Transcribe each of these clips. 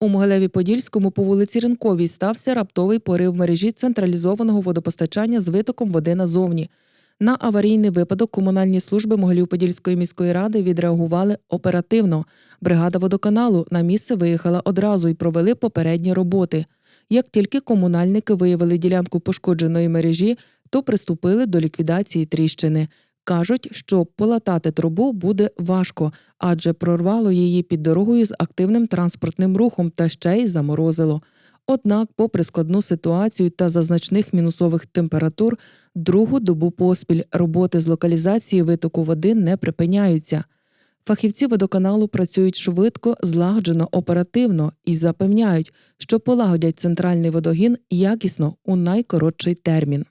У Могилеві Подільському по вулиці Ринковій стався раптовий порив мережі централізованого водопостачання з витоком води назовні. На аварійний випадок комунальні служби Могилів-Подільської міської ради відреагували оперативно. Бригада водоканалу на місце виїхала одразу і провели попередні роботи. Як тільки комунальники виявили ділянку пошкодженої мережі, то приступили до ліквідації тріщини. Кажуть, що полатати трубу буде важко, адже прорвало її під дорогою з активним транспортним рухом та ще й заморозило. Однак, попри складну ситуацію та за значних мінусових температур, другу добу поспіль роботи з локалізації витоку води не припиняються. Фахівці водоканалу працюють швидко, злагоджено, оперативно і запевняють, що полагодять центральний водогін якісно у найкоротший термін.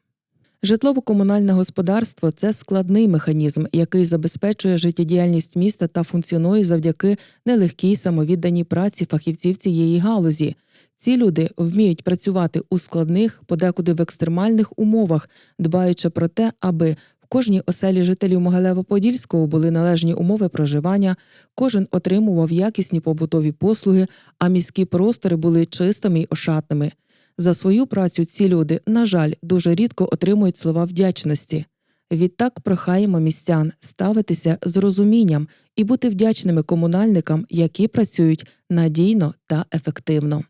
Житлово-комунальне господарство це складний механізм, який забезпечує життєдіяльність міста та функціонує завдяки нелегкій самовідданій праці фахівців цієї галузі. Ці люди вміють працювати у складних, подекуди в екстремальних умовах, дбаючи про те, аби в кожній оселі жителів Могилева-Подільського були належні умови проживання, кожен отримував якісні побутові послуги, а міські простори були чистими й ошатними. За свою працю ці люди, на жаль, дуже рідко отримують слова вдячності. Відтак прохаємо містян ставитися з розумінням і бути вдячними комунальникам, які працюють надійно та ефективно.